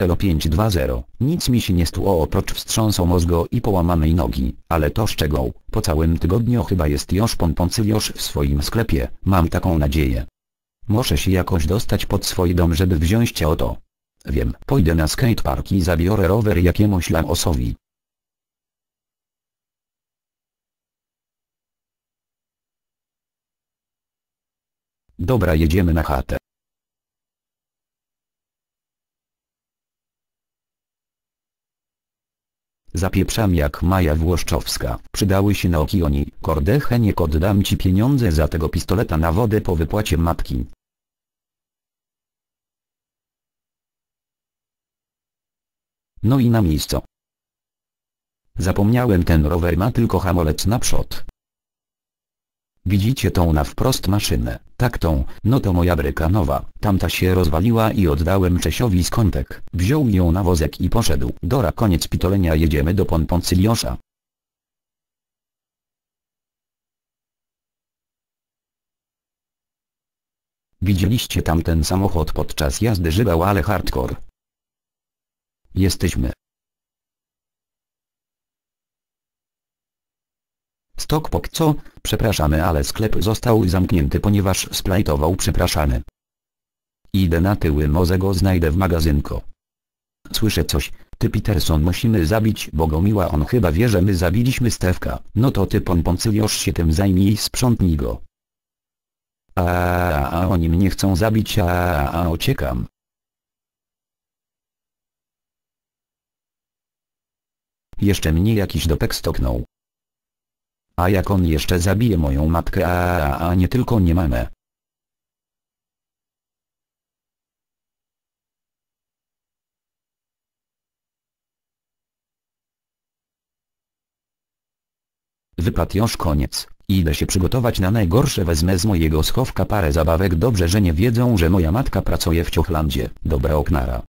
Elo 520, nic mi się nie stło oprócz wstrząsu mózgu i połamanej nogi, ale to szczegół, po całym tygodniu chyba jest już pomponcyliusz w swoim sklepie, mam taką nadzieję. Muszę się jakoś dostać pod swój dom żeby wziąć cię o to. Wiem, pójdę na skatepark i zabiorę rower jakiemuś lamosowi. Dobra jedziemy na chatę. Zapieprzam jak Maja Włoszczowska. Przydały się na Okioni. Kordechę nie oddam ci pieniądze za tego pistoleta na wodę po wypłacie matki. No i na miejscu. Zapomniałem ten rower ma tylko hamulec naprzód. Widzicie tą na wprost maszynę, tak tą, no to moja bryka nowa, tamta się rozwaliła i oddałem Czesiowi skątek, wziął ją na wozek i poszedł. Dora koniec pitolenia jedziemy do Ponponcyliosza. Widzieliście tamten samochód podczas jazdy żybał ale hardcore. Jesteśmy. Stokpok co? Przepraszamy ale sklep został zamknięty ponieważ splajtował przepraszany. Idę na tyły może go znajdę w magazynko. Słyszę coś, ty Peterson musimy zabić Bogomiła on chyba wie że my zabiliśmy Stewka, no to ty Ponponcyliusz się tym zajmij i sprzątnij go. A, a, a oni mnie chcą zabić a, a, a uciekam. Jeszcze mnie jakiś dopek stoknął. A jak on jeszcze zabije moją matkę a, a, a nie tylko nie mamę. Wypad już koniec. Idę się przygotować na najgorsze wezmę z mojego schowka parę zabawek dobrze że nie wiedzą że moja matka pracuje w Ciochlandzie. Dobra oknara.